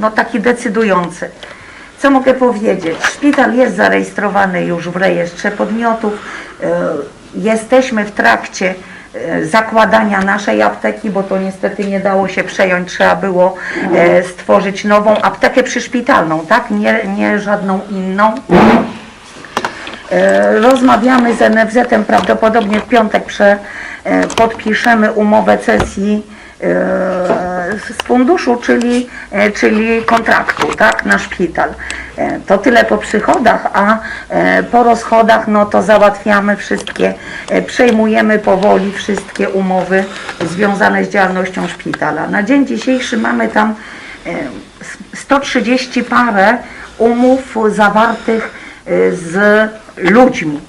no, taki decydujący. Co mogę powiedzieć? Szpital jest zarejestrowany już w rejestrze podmiotów. E, Jesteśmy w trakcie e, zakładania naszej apteki, bo to niestety nie dało się przejąć, trzeba było e, stworzyć nową aptekę przyszpitalną, tak? Nie, nie żadną inną. Rozmawiamy z NFZ-em, prawdopodobnie w piątek prze, podpiszemy umowę cesji z funduszu, czyli, e, czyli kontraktu, tak, na szpital. E, To tyle po przychodach, a e, po rozchodach, no to załatwiamy wszystkie, przejmujemy powoli wszystkie umowy związane z działalnością szpitala. Na dzień dzisiejszy mamy tam e, 130 parę umów zawartych z ludźmi.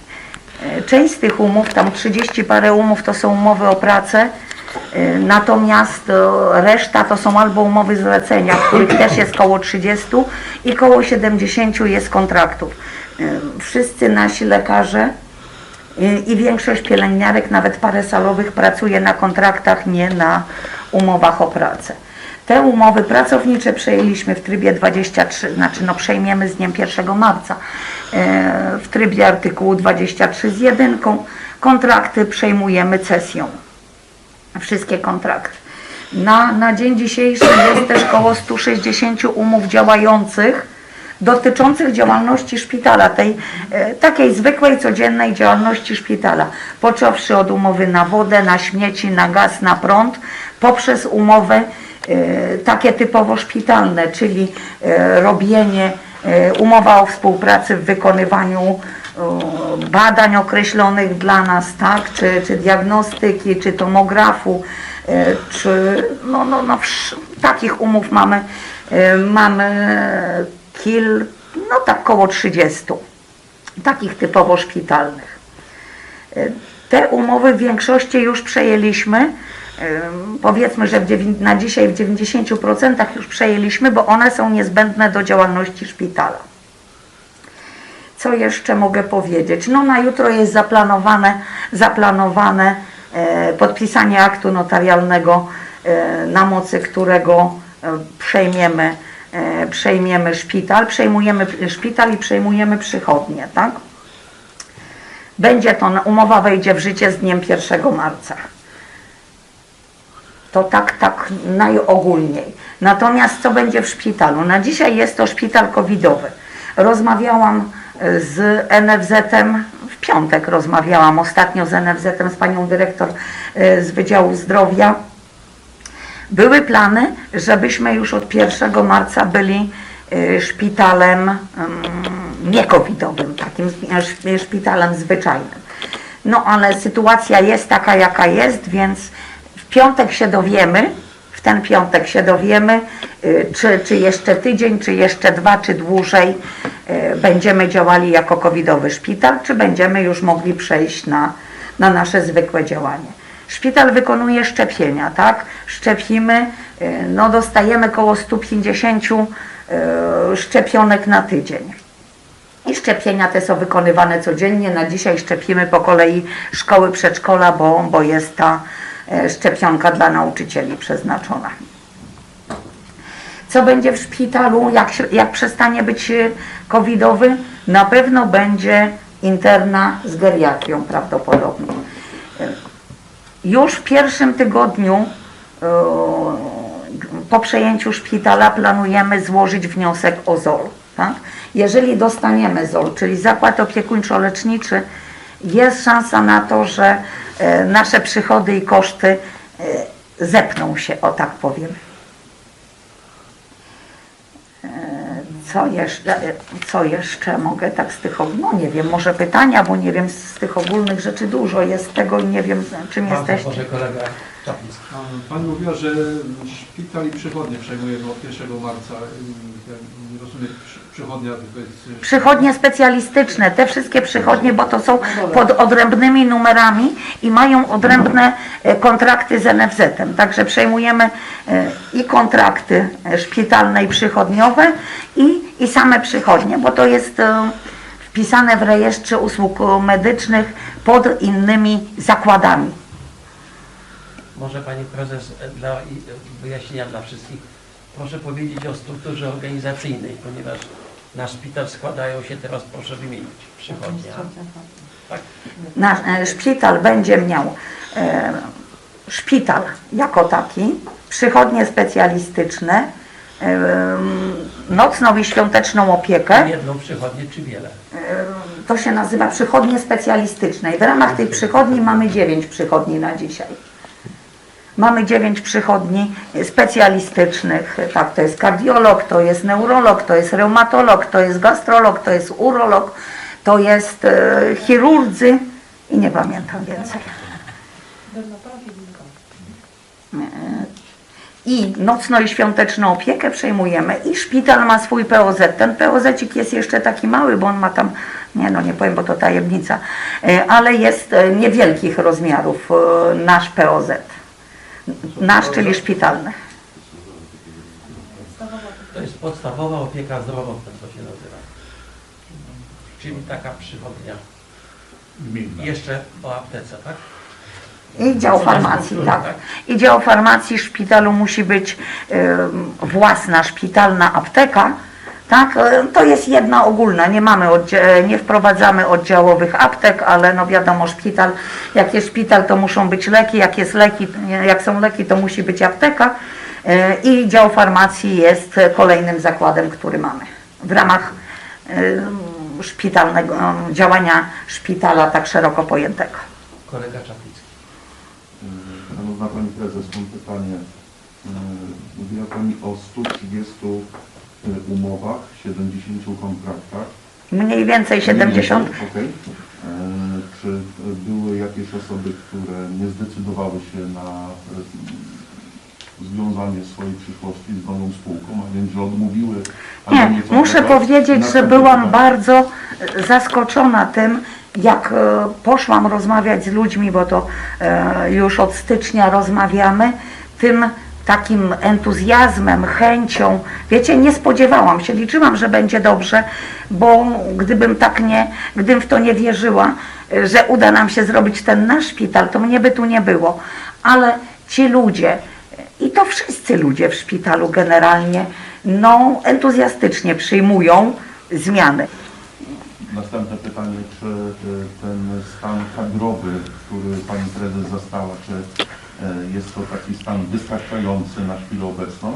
Część z tych umów, tam 30 parę umów to są umowy o pracę, natomiast e, reszta to są albo umowy zlecenia, których też jest koło 30 i koło 70 jest kontraktów. E, Wszyscy nasi lekarze i, większość pielęgniarek, nawet parę salowych pracuje na kontraktach, nie na umowach o pracę. Te umowy pracownicze przejęliśmy w trybie 23, znaczy no przejmiemy z dniem 1 marca w trybie artykułu 23 z jedynką. Kontrakty przejmujemy cesją. Wszystkie kontrakty. Na, na dzień dzisiejszy jest też około 160 umów działających dotyczących działalności szpitala, tej e, takiej zwykłej, codziennej działalności szpitala, począwszy od umowy na wodę, na śmieci, na gaz, na prąd, poprzez umowy e, takie typowo szpitalne, czyli e, robienie, e, umowa o współpracy w wykonywaniu badań określonych dla nas, tak, czy, czy diagnostyki, czy tomografu, e, czy no, no, no, takich umów mamy, e, mamy kil, no tak koło 30, takich typowo szpitalnych. E, Te umowy w większości już przejęliśmy. Powiedzmy, że na dzisiaj w 90% już przejęliśmy, bo one są niezbędne do działalności szpitala. Co jeszcze mogę powiedzieć? No na jutro jest zaplanowane, zaplanowane e, podpisanie aktu notarialnego, e, na mocy którego e, przejmiemy, przejmiemy szpital, przejmujemy szpital i przejmujemy przychodnie, tak? Będzie to, umowa wejdzie w życie z dniem 1 marca. To tak, tak najogólniej. Natomiast co będzie w szpitalu? Na dzisiaj jest to szpital covidowy. Rozmawiałam z NFZ-em, w piątek rozmawiałam ostatnio z NFZ-em, z panią dyrektor e, z Wydziału Zdrowia. Były plany, żebyśmy już od 1 marca byli e, szpitalem mm, niekowidowym, takim e, szp- szpitalem zwyczajnym. No ale sytuacja jest taka, jaka jest, więc w piątek się dowiemy, ten piątek się dowiemy, y, czy, czy jeszcze tydzień, czy jeszcze dwa, czy dłużej y, będziemy działali jako covidowy szpital, czy będziemy już mogli przejść na, na nasze zwykłe działanie. Szpital wykonuje szczepienia, tak? Szczepimy, y, no dostajemy około 150 y, szczepionek na tydzień. I szczepienia te są wykonywane codziennie. Na dzisiaj szczepimy po kolei szkoły, przedszkola, bo, bo jest ta szczepionka dla nauczycieli przeznaczona. Co będzie w szpitalu, jak, jak przestanie być e, covidowy? Na pewno będzie interna z geriatrią prawdopodobnie. E, Już w pierwszym tygodniu e, po przejęciu szpitala planujemy złożyć wniosek o ZOL. Tak? Jeżeli dostaniemy ZOL, czyli zakład opiekuńczo-leczniczy, jest szansa na to, że e, nasze przychody i koszty e, zepną się, o tak powiem. E, Co jeszcze, e, co jeszcze mogę tak z tych, og- no nie wiem, może pytania, bo nie wiem, z tych ogólnych rzeczy dużo jest tego i nie wiem, czym Pan, jesteście. może kolega Czapliński. A Pan mówiła, że szpital i przychodnie przejmujemy od 1 marca. Rozumiem, przy- przychodnia to jest... Przychodnie specjalistyczne, te wszystkie przychodnie, bo to są pod odrębnymi numerami i mają odrębne e, kontrakty z NFZ-em. Także przejmujemy e, i kontrakty e, szpitalne i przychodniowe i, i same przychodnie, bo to jest wpisane w rejestrze usług medycznych pod innymi zakładami. Może Pani Prezes e, dla i- wyjaśnienia dla wszystkich. proszę powiedzieć o strukturze organizacyjnej, ponieważ na szpital składają się teraz, proszę wymienić, przychodnia. Tak? Nasz e, szpital będzie miał e, szpital jako taki, przychodnie specjalistyczne, e, nocną i świąteczną opiekę. Jedną przychodnię czy wiele? To się nazywa przychodnie specjalistyczne. I w ramach tej przychodni mamy dziewięć przychodni na dzisiaj. Mamy dziewięć przychodni specjalistycznych. Tak, to jest kardiolog, to jest neurolog, to jest reumatolog, to jest gastrolog, to jest urolog, to jest e, chirurdzy i nie pamiętam więcej. E, I nocno i świąteczną opiekę przejmujemy i szpital ma swój POZ. Ten POZ jest jeszcze taki mały, bo on ma tam, nie no nie powiem, bo to tajemnica, e, ale jest e, niewielkich rozmiarów nasz POZ. Nasz, czyli szpitalny. To jest podstawowa opieka zdrowotna, to się nazywa. Czyli taka przychodnia. Jeszcze o aptece, tak? I dział farmacji, tak. I dział farmacji w szpitalu musi być em, własna szpitalna apteka, tak? E, To jest jedna ogólna, nie mamy, e, nie wprowadzamy oddziałowych aptek, ale no wiadomo, szpital, jak jest szpital, to muszą być leki, jak jest leki, jak są leki, to musi być apteka E, i dział farmacji jest kolejnym zakładem, który mamy w ramach szpitalnego, działania szpitala tak szeroko pojętego. Kolega Czaplicki. Szanowna Pani Prezes, mam pytanie. Yy, Mówiła Pani o 130 y, umowach, 70 kontraktach. Mniej więcej 70. Okej. Yy, Czy y, były jakieś osoby, które nie zdecydowały się na y, związanie swojej przyszłości z nową spółką, a więc, że odmówiły? Nie, muszę tego? powiedzieć, że byłam pytanie. bardzo e, zaskoczona tym, jak e, poszłam rozmawiać z ludźmi, bo to e, już od stycznia rozmawiamy, tym takim entuzjazmem, chęcią. Wiecie, nie spodziewałam się, liczyłam, że będzie dobrze, bo gdybym tak nie, gdybym w to nie wierzyła, e, że uda nam się zrobić ten nasz szpital, to mnie by tu nie było. Ale ci ludzie, i to wszyscy ludzie w szpitalu generalnie, no entuzjastycznie przyjmują zmiany. Następne pytanie, czy y, ten stan kadrowy, który Pani Prezes zastała, czy y, jest to taki stan wystarczający na chwilę obecną?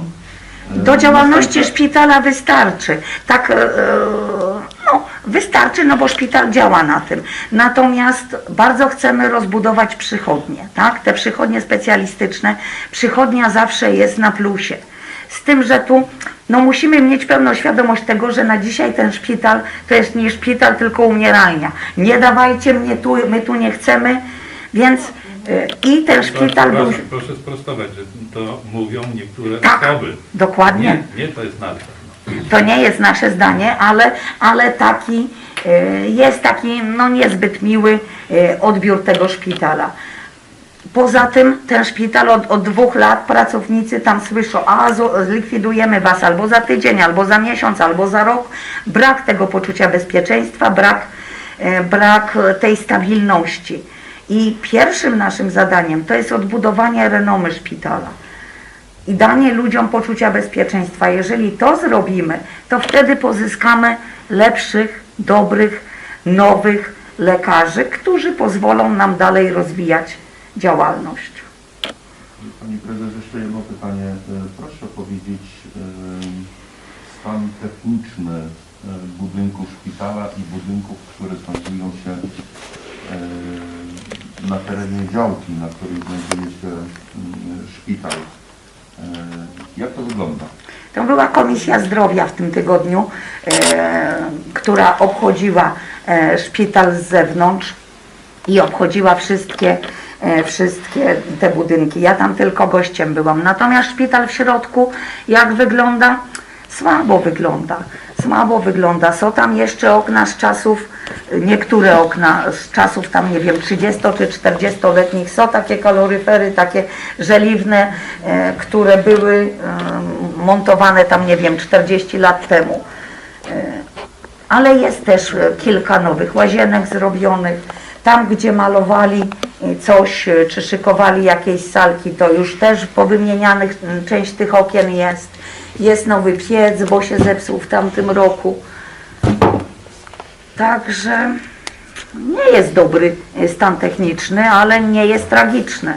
Y, Do działalności szpitala wystarczy. Tak, e, no, wystarczy, no bo szpital działa na tym. Natomiast bardzo chcemy rozbudować przychodnie, tak? Te przychodnie specjalistyczne. Przychodnia zawsze jest na plusie. Z tym, że tu no musimy mieć pełną świadomość tego, że na dzisiaj ten szpital to jest nie szpital, tylko umieralnia. Nie dawajcie mnie tu, my tu nie chcemy, więc e, i ten szpital był... proszę, proszę sprostować, że to mówią niektóre Tak, osoby. dokładnie. Nie, nie to jest nasze. To nie jest nasze zdanie, ale, ale taki e, jest taki no niezbyt miły e, odbiór tego szpitala. Poza tym ten szpital od, od dwóch lat pracownicy tam słyszą, a zlikwidujemy was albo za tydzień, albo za miesiąc, albo za rok. Brak tego poczucia bezpieczeństwa, brak, brak tej stabilności. I pierwszym naszym zadaniem to jest odbudowanie renomy szpitala i danie ludziom poczucia bezpieczeństwa. Jeżeli to zrobimy, to wtedy pozyskamy lepszych, dobrych, nowych lekarzy, którzy pozwolą nam dalej rozwijać działalność. Pani Prezes, jeszcze jedno pytanie. Y, Proszę powiedzieć y, stan techniczny y, budynku szpitala i budynków, które znajdują się na terenie działki, na której znajduje się y, szpital. Y, Jak to wygląda? To była Komisja Zdrowia w tym tygodniu, e, która obchodziła e, szpital z zewnątrz i obchodziła wszystkie, e, wszystkie te budynki. Ja tam tylko gościem byłam. Natomiast szpital w środku, jak wygląda? Słabo wygląda. Słabo wygląda. Są tam jeszcze okna z czasów, niektóre okna z czasów tam, nie wiem, 30 czy 40-letnich. Są takie kaloryfery, takie żeliwne, e, które były e, montowane tam, nie wiem, 40 lat temu. E, ale jest też kilka nowych łazienek zrobionych. Tam, gdzie malowali y, coś, y, czy szykowali jakieś salki, to już też powymienianych y, część tych okien jest. Jest nowy piec, bo się zepsuł w tamtym roku. Także nie jest dobry stan techniczny, ale nie jest tragiczny.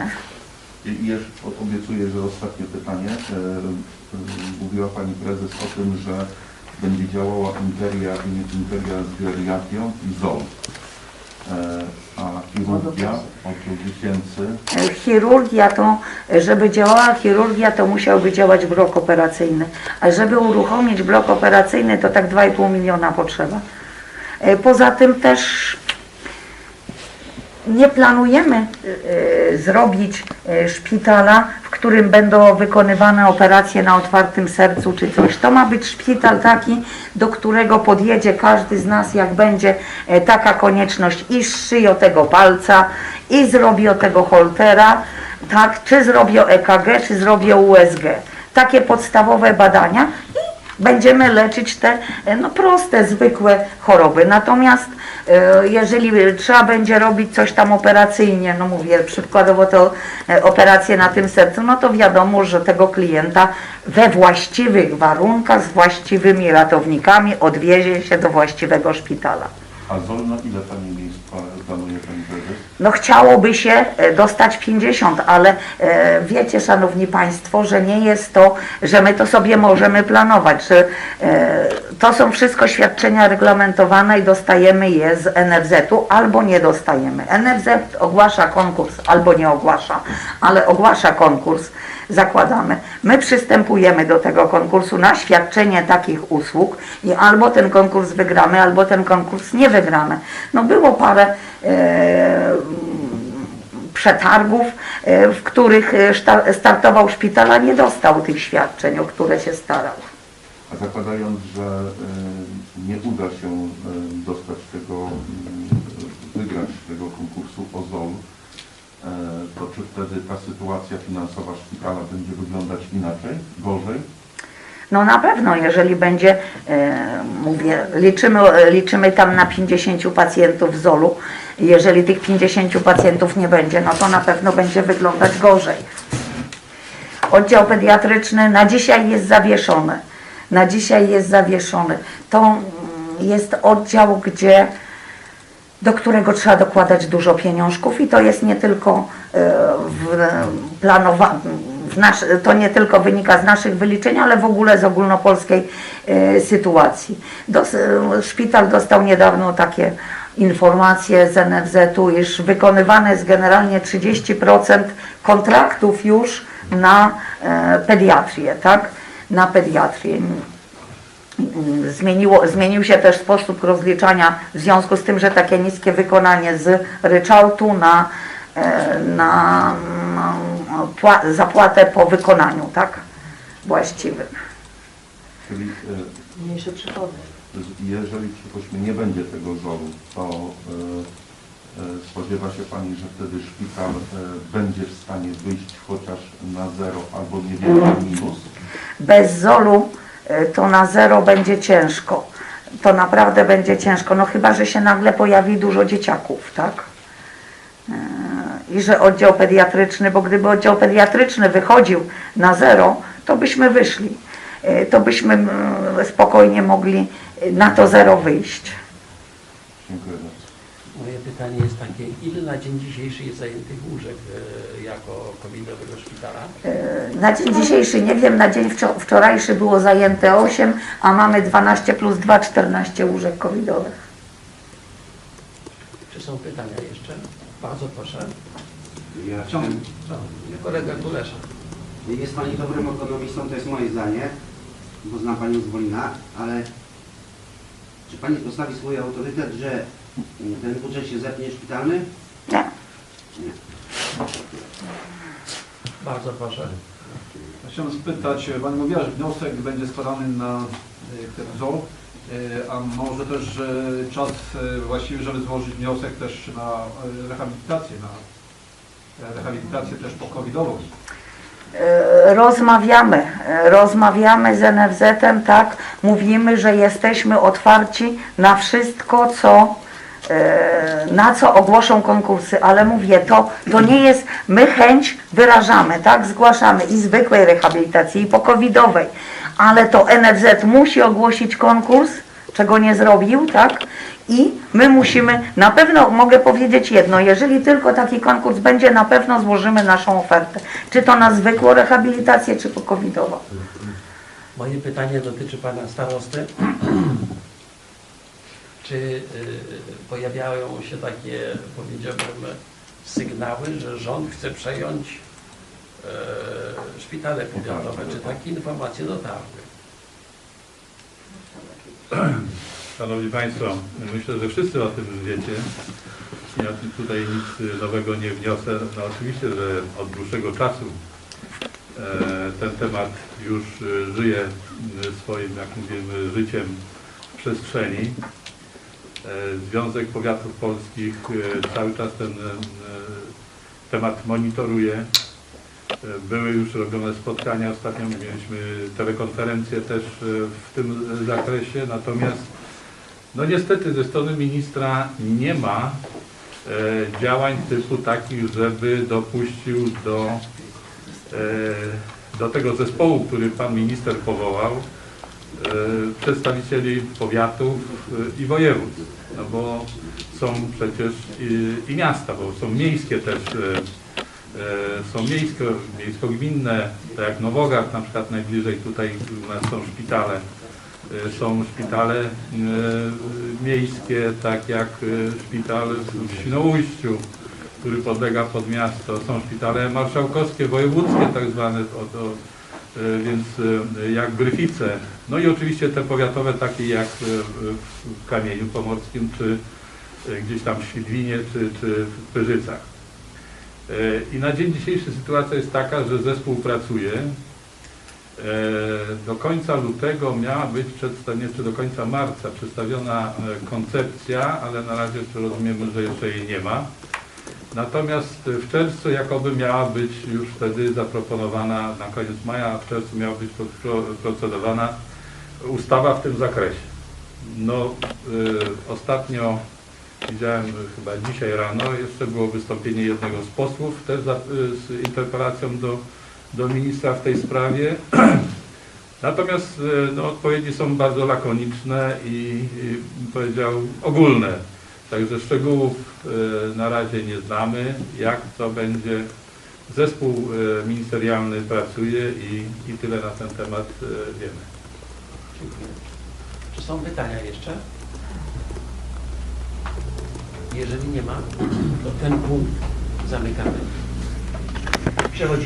I jeszcze obiecuję, że ostatnie pytanie. E, Mówiła Pani Prezes o tym, że będzie działała Imperia Imperia z geriatrią i ZOL. E, A chirurgia, oddział dziecięcy, Chirurgia to, żeby działała chirurgia, to musiałby działać blok operacyjny. A żeby uruchomić blok operacyjny, to tak 2,5 miliona potrzeba. E, Poza tym też nie planujemy e, zrobić e, szpitala, w którym będą wykonywane operacje na otwartym sercu czy coś. To ma być szpital taki, do którego podjedzie każdy z nas, jak będzie e, taka konieczność i zszyj o tego palca, i zrobi o tego holtera, tak, czy zrobi o EKG, czy zrobi o USG. Takie podstawowe badania i będziemy leczyć te e, no, proste, zwykłe choroby. Natomiast e, jeżeli trzeba będzie robić coś tam operacyjnie, no mówię przykładowo to e, operację na tym sercu, no to wiadomo, że tego klienta we właściwych warunkach, z właściwymi ratownikami odwiezie się do właściwego szpitala. a ZOL ile Pani miejsc pla- planuje Pani Prezes? No chciałoby się e, dostać 50, ale e, wiecie, Szanowni Państwo, że nie jest to, że my to sobie możemy planować, że e, to są wszystko świadczenia reglamentowane i dostajemy je z NFZ-u albo nie dostajemy. NFZ ogłasza konkurs albo nie ogłasza, ale ogłasza konkurs, zakładamy. My przystępujemy do tego konkursu na świadczenie takich usług i albo ten konkurs wygramy, albo ten konkurs nie wygramy. No było parę e, przetargów, e, w których e, startował szpital, a nie dostał tych świadczeń, o które się starał. A zakładając, że nie uda się dostać tego, mm, wygrać tego konkursu o ZOL, e, to czy wtedy ta sytuacja finansowa szpitala będzie wyglądać inaczej, gorzej? No na pewno, jeżeli będzie, e, mówię, liczymy, e, liczymy tam na 50 pacjentów w ZOL-u, jeżeli tych 50 pacjentów nie będzie, no to na pewno będzie wyglądać gorzej. Oddział pediatryczny na dzisiaj jest zawieszony. Na dzisiaj jest zawieszony. To mm, jest oddział, gdzie do którego trzeba dokładać dużo pieniążków i to jest nie tylko e, w planowa- w nasz, to nie tylko wynika z naszych wyliczeń, ale w ogóle z ogólnopolskiej e, sytuacji. Dos, e, szpital dostał niedawno takie informacje z NFZ-u, iż wykonywane jest generalnie 30% kontraktów już na pediatrię, tak? Na pediatrię. Zmieniło, zmienił się też sposób rozliczania w związku z tym, że takie niskie wykonanie z ryczałtu na, e, na pła- zapłatę po wykonaniu, tak? Właściwym. Czyli e, Mniejsze przychody. z- jeżeli przypuśćmy nie będzie tego ZOL-u, to e, e, spodziewa się Pani, że wtedy szpital e, będzie w stanie wyjść chociaż na zero albo niewielki minus? Bez ZOL-u e, to na zero będzie ciężko. To naprawdę będzie ciężko, no chyba, że się nagle pojawi dużo dzieciaków, tak? E, I że oddział pediatryczny, bo gdyby oddział pediatryczny wychodził na zero, to byśmy wyszli. E, To byśmy mm, spokojnie mogli e, na to zero wyjść. Dziękuję bardzo. Moje pytanie jest takie, ile na dzień dzisiejszy jest zajętych łóżek e, jako covidowego szpitala? E, Na dzień dzisiejszy, nie wiem, na dzień wczor- wczorajszy było zajęte 8, a mamy 12 plus 2, 14 łóżek covidowych. Czy są pytania jeszcze? Bardzo proszę. Ja Ciągle. Kolega Kulesza. Jest Pani dobrym ekonomistą, to jest moje zdanie, bo znam Panią z Wolina, ale czy Pani postawi swój autorytet, że ten budżet się zepnie szpitalny? Nie. Bardzo proszę. Ja Chciałem spytać, e, Pani mówiła, że wniosek będzie składany na e, ten ZOL, e, a może też czas właściwy, żeby złożyć wniosek też na rehabilitację, na rehabilitację też po-covidową. Rozmawiamy, rozmawiamy z NFZ-em, tak, mówimy, że jesteśmy otwarci na wszystko, co na co ogłoszą konkursy, ale mówię, to, to nie jest, my chęć wyrażamy, tak, zgłaszamy i zwykłej rehabilitacji, i pokowidowej, ale to NFZ musi ogłosić konkurs, czego nie zrobił, tak, i my musimy, na pewno mogę powiedzieć jedno, jeżeli tylko taki konkurs będzie, na pewno złożymy naszą ofertę, czy to na zwykłą rehabilitację, czy pokowidową. Moje pytanie dotyczy pana starosty. Czy y, pojawiają się takie, powiedziałbym, sygnały, że rząd chce przejąć y, szpitale powiatowe? Czy takie informacje dotarły? Szanowni Państwo, myślę, że wszyscy o tym wiecie. Ja tutaj nic nowego nie wniosę. No oczywiście, że od dłuższego czasu e, ten temat już e, żyje e, swoim, jak mówimy, życiem w przestrzeni. E, Związek Powiatów Polskich e, cały czas ten e, temat monitoruje. Były już robione spotkania, ostatnio mieliśmy telekonferencję też w tym zakresie, natomiast no niestety ze strony ministra nie ma działań typu takich, żeby dopuścił do, do tego zespołu, który pan minister powołał, przedstawicieli powiatów e, i województw. No bo są przecież i, i miasta, bo są miejskie też, e, są miejsko, miejsko-gminne, tak jak Nowogard na przykład najbliżej tutaj są szpitale. Są szpitale miejskie, tak jak szpital w Świnoujściu, który podlega pod miasto. Są szpitale marszałkowskie, wojewódzkie tak zwane, więc e, jak Gryfice. No i oczywiście te powiatowe takie jak e, w Kamieniu Pomorskim, czy e, gdzieś tam w Świdwinie, czy, czy w Pyrzycach. E, I na dzień dzisiejszy sytuacja jest taka, że zespół pracuje. E, Do końca lutego miała być przedstawiona, czy do końca marca przedstawiona e, koncepcja, ale na razie rozumiemy, że jeszcze jej nie ma. Natomiast w czerwcu jakoby miała być już wtedy zaproponowana, na koniec maja, a w czerwcu miała być pro- procedowana ustawa w tym zakresie. No, y, ostatnio widziałem y, chyba dzisiaj rano, jeszcze było wystąpienie jednego z posłów też za, y, z interpelacją do, do ministra w tej sprawie. Natomiast y, no, odpowiedzi są bardzo lakoniczne i, i powiedział ogólne. Także szczegółów y, na razie nie znamy, jak to będzie. Zespół y, ministerialny pracuje i, i tyle na ten temat y, wiemy. Dziękuję. Czy są pytania jeszcze? Jeżeli nie ma, to ten punkt zamykamy. Przechodzimy.